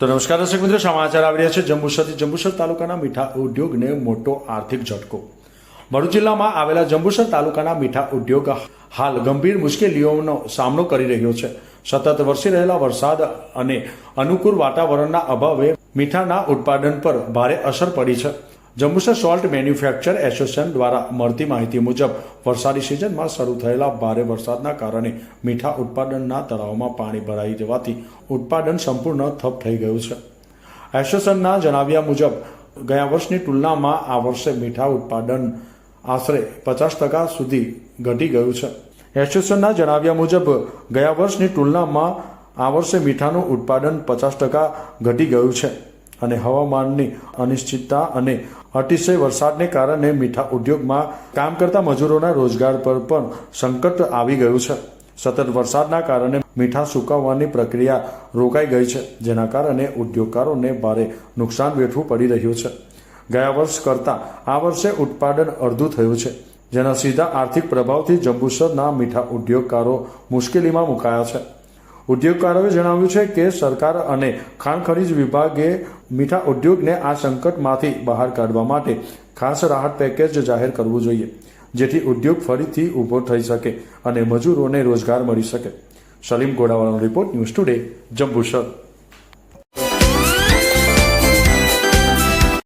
તો નમસ્કાર દર્શક મિત્રો, સમાચાર આવી રહ્યા છે. જંબુસરથી જંબુસર તાલુકાના મીઠા ઉદ્યોગને મોટો આર્થિક ઝટકો. ભરૂચ જિલ્લામાં આવેલા જંબુસર તાલુકાના મીઠા ઉદ્યોગ હાલ ગંભીર મુશ્કેલીઓનો સામનો કરી રહ્યો છે. સતત વરસી રહેલા વરસાદ અને અનુકૂળ વાતાવરણના અભાવે મીઠાના ઉત્પાદન પર ભારે અસર પડી છે. જંબુસર સોલ્ટ મેન્યુફેક્ચર એસોસિએશન દ્વારા મળતી માહિતી મુજબ, વરસાદી સિઝનમાં શરૂ થયેલા ભારે વરસાદના કારણે મીઠા ઉત્પાદનના તળાવમાં પાણી ભરાઈ જવાથી ઉત્પાદન સંપૂર્ણ ઠપ થઈ ગયું છે. એસોસિએશનના જણાવ્યા મુજબ, ગયા વર્ષની તુલનામાં આ વર્ષે મીઠા ઉત્પાદન આશરે પચાસ ટકા સુધી ઘટી ગયું છે. એસોસિએશનના જણાવ્યા મુજબ, ગયા વર્ષની તુલનામાં આ વર્ષે મીઠાનું ઉત્પાદન પચાસ ટકા ઘટી ગયું છે. અને હવામાનની અનિશ્ચિતતા અને અતિશય વરસાદને કારણે મીઠા ઉદ્યોગમાં કામ કરતા મજૂરોના રોજગાર પર પણ સંકટ આવી ગયું છે. સતત વરસાદના કારણે મીઠા સુકાવવાની પ્રક્રિયા રોકાઈ ગઈ છે, જેના કારણે ઉદ્યોગકારોને ભારે નુકસાન વેઠવું પડી રહ્યું છે. ગયા વર્ષ કરતાં આ વર્ષે ઉત્પાદન અડધું થયું છે, જેના સીધા આર્થિક પ્રભાવથી જંબુસરના મીઠા ઉદ્યોગકારો મુશ્કેલીમાં મુકાયા છે. ઉદ્યોગકારોએ જણાવ્યું છે કે સરકાર અને ખાણ ખનીજ વિભાગે મીઠા ઉદ્યોગને આ સંકટમાંથી બહાર કાઢવા માટે ખાસ રાહત પેકેજ જાહેર કરવું જોઈએ, જેથી ઉદ્યોગ ફરીથી ઊભો થઈ શકે અને મજૂરોને રોજગાર મળી શકે. સલીમ ગોડાવાળાનો રિપોર્ટ ન્યૂઝ ટુડે, જંબુસર.